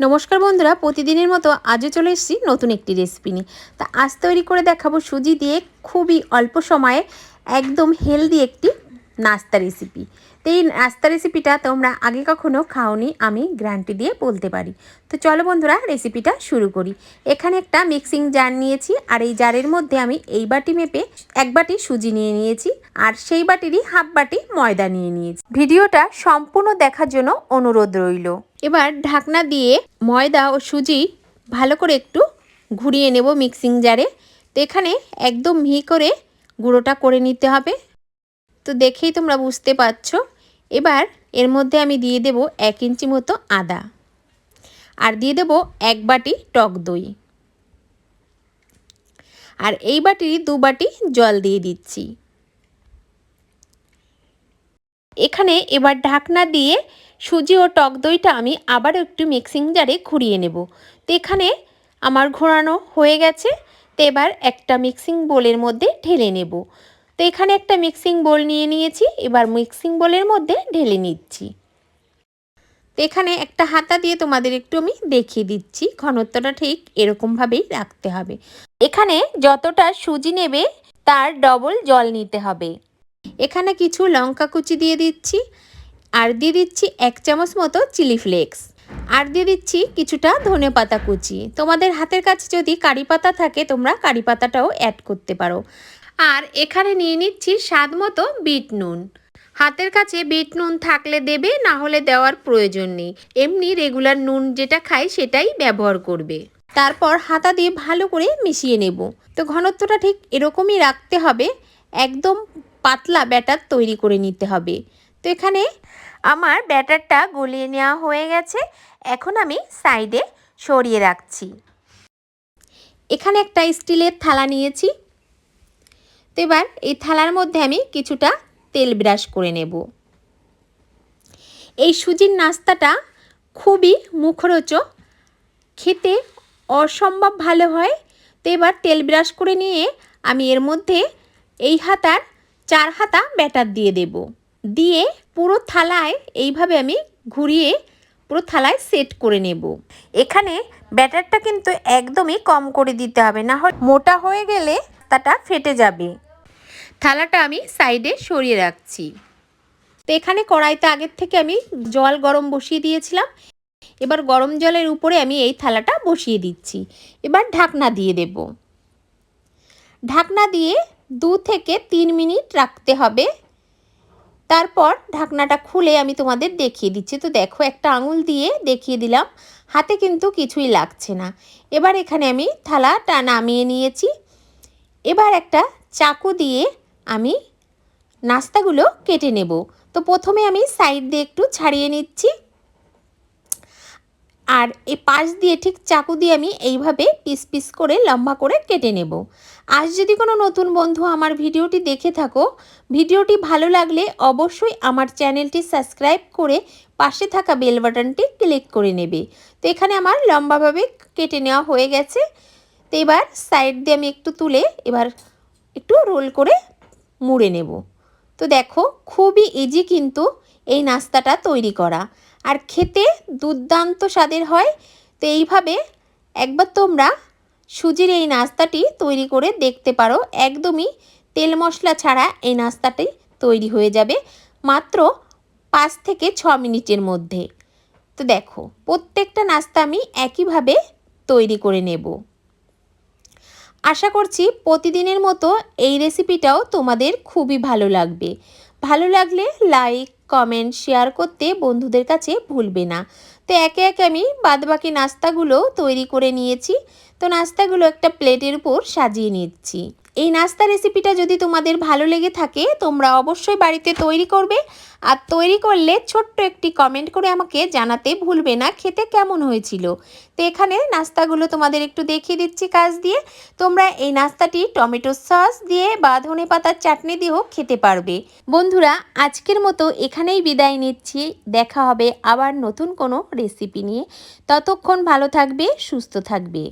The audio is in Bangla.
নমস্কার বন্ধুরা, প্রতিদিনের মতো আজও চলে এসেছি নতুন একটি রেসিপি নিয়ে। তা আজ তৈরি করে দেখাবো সুজি দিয়ে খুবই অল্প সময়ে একদম হেলদি একটি নাস্তা রেসিপি তো এই নাস্তা রেসিপিটা তোমরা আগে কখনো খাওনি, আমি গ্যারান্টি দিয়ে বলতে পারি। তো চলো বন্ধুরা রেসিপিটা শুরু করি। এখানে একটা মিক্সিং জার নিয়েছি, আর এই জারের মধ্যে আমি এই বাটি মেপে এক বাটি সুজি নিয়ে নিয়েছি, আর সেই বাটিরই হাফ বাটি ময়দা নিয়ে নিয়েছি। ভিডিওটা সম্পূর্ণ দেখার জন্য অনুরোধ রইল। এবার ঢাকনা দিয়ে ময়দা ও সুজি ভালো করে একটু ঘুরিয়ে নেব মিক্সিং জারে তো এখানে একদম মিহি করে গুঁড়োটা করে নিতে হবে। তো দেখেই তোমরা বুঝতে পারছ। এবার এর মধ্যে আমি দিয়ে দেব এক ইঞ্চি মতো আদা। আর দিয়ে দেব এক বাটি টক দই। আর এই বাটির দু বাটি জল দিয়ে দিচ্ছি। এখানে এবার ঢাকনা দিয়ে সুজি ও টক দইটা আমি আবার একটু মিক্সিং জারে ঘুরিয়ে নেব। তো এখানে আমার ঘোরানো হয়ে গেছে। তো এবার একটা মিক্সিং বোলের মধ্যে ঢেলে নেব। তো এখানে একটা মিক্সিং বোল নিয়ে নিয়েছি, এবার মিক্সিং বোলের মধ্যে ঢেলে নিচ্ছি। তো এখানে একটা হাতা দিয়ে তোমাদের একটু আমি দেখিয়ে দিচ্ছি, ঘনত্বটা ঠিক এরকমভাবেই রাখতে হবে। এখানে যতটা সুজি নেবে, তার ডবল জল নিতে হবে। এখানে কিছু লঙ্কা কুচি দিয়ে দিচ্ছি, আর দিয়ে দিচ্ছি এক চামচ মতো চিলি ফ্লেক্স আর দিয়ে দিচ্ছি কিছুটা ধনে পাতা কুচি। তোমাদের হাতের কাছে যদি কারি পাতা থাকে, তোমরা কারি পাতাটাও অ্যাড করতে পারো। আর এখানে নিয়ে নিচ্ছি স্বাদ মতো বিট নুন। হাতের কাছে বিট নুন থাকলে দেবে, না হলে দেওয়ার প্রয়োজন নেই। এমনি রেগুলার নুন যেটা খাই সেটাই ব্যবহার করবে। তারপর হাতা দিয়ে ভালো করে মিশিয়ে নেব। তো ঘনত্বটা ঠিক এরকমই রাখতে হবে। একদম পাতলা ব্যাটার তৈরি করে নিতে হবে। তো এখানে আমার ব্যাটারটা গলিয়ে নেওয়া হয়ে গেছে। এখন আমি সাইডে সরিয়ে রাখছি। এখানে একটা স্টিলের থালা নিয়েছি। তো এবার এই থালার মধ্যে আমি কিছুটা তেল ব্রাশ করে নেব। এই সুজির নাস্তাটা খুবই মুখরোচক। খেতে অসম্ভব ভালো হয়। তো এবার তেল ব্রাশ করে নিয়ে আমি এর মধ্যে এই হাতার চার হাতা ব্যাটার দিয়ে দেব। দিয়ে পুরো থালায় এইভাবে আমি ঘুরিয়ে পুরো থালায় সেট করে নেব। এখানে ব্যাটারটা কিন্তু একদমই কম করে দিতে হবে। না হয় মোটা হয়ে গেলে তাটা ফেটে যাবে। থালাটা আমি সাইডে সরিয়ে রাখছি। তো এখানে কড়াইতে আগের থেকে আমি জল গরম বসিয়ে দিয়েছিলাম। এবার গরম জলের উপরে আমি এই থালাটা বসিয়ে দিচ্ছি। এবার ঢাকনা দিয়ে দেব। ঢাকনা দিয়ে দু থেকে তিন মিনিট রাখতে হবে। তারপর ঢাকনাটা খুলে আমি তোমাদের দেখিয়ে দিচ্ছি। তো দেখো, একটা আঙুল দিয়ে দেখিয়ে দিলাম। হাতে কিন্তু কিছুই লাগছে না। এবার এখানে আমি থালাটা নামিয়ে নিয়েছি। এবার একটা চাকু দিয়ে আমি নাস্তাগুলো কেটে নেব। তো প্রথমে আমি সাইড দিয়ে একটু ছাড়িয়ে নিচ্ছি। আর এই পাশ দিয়ে ঠিক চাকু দিয়ে আমি এইভাবে পিস পিস করে লম্বা করে কেটে নেব। আজ যদি কোনো নতুন বন্ধু আমার ভিডিওটি দেখে থাকো, ভিডিওটি ভালো লাগলে অবশ্যই আমার চ্যানেলটি সাবস্ক্রাইব করে পাশে থাকা বেল বাটনটি ক্লিক করে নেবে। তো এখানে আমার লম্বাভাবে কেটে নেওয়া হয়ে গেছে। তো এবার সাইড দিয়ে আমি একটু তুলে এবার একটু রোল করে মুড়ে নেব। তো দেখো, খুবই ইজি কিন্তু এই নাস্তাটা তৈরি করা। আর খেতে দুর্দান্ত স্বাদের হয়। তো এইভাবে একবার তোমরা সুজির এই নাস্তাটি তৈরি করে দেখতে পারো। একদমই তেল মশলা ছাড়া এই নাস্তাটি তৈরি হয়ে যাবে মাত্র পাঁচ থেকে ছ মিনিটের মধ্যে। তো দেখো, প্রত্যেকটা নাস্তা আমি একইভাবে তৈরি করে নেব। আশা করছি প্রতিদিনের মতো এই রেসিপিটাও তোমাদের খুবই ভালো লাগবে। ভালো লাগলে লাইক কমেন্ট শেয়ার করতে বন্ধুদের কাছে ভুলবে না। তো একে একে আমি বাদবাকি নাস্তাগুলো তৈরি করে নিয়েছি। তো নাস্তাগুলো একটা প্লেটের উপর সাজিয়ে নিচ্ছি। এই নাস্তা রেসিপিটা যদি তোমাদের ভালো লেগে থাকে, তোমরা অবশ্যই বাড়িতে তৈরি করবে। আর তৈরি করলে ছোট্ট একটি কমেন্ট করে আমাকে জানাতে ভুলবে না, খেতে কেমন হয়েছিল। তো এখানে নাস্তাগুলো তোমাদের একটু দেখিয়ে দিচ্ছি কাজ দিয়ে। তোমরা এই নাস্তাটি টমেটো সস দিয়ে বা ধনে পাতার চাটনি দিয়েও খেতে পারবে। বন্ধুরা, আজকের মতো এখানেই বিদায় নিচ্ছি। দেখা হবে আবার নতুন কোনো রেসিপি নিয়ে। ততক্ষণ ভালো থাকবে, সুস্থ থাকবে।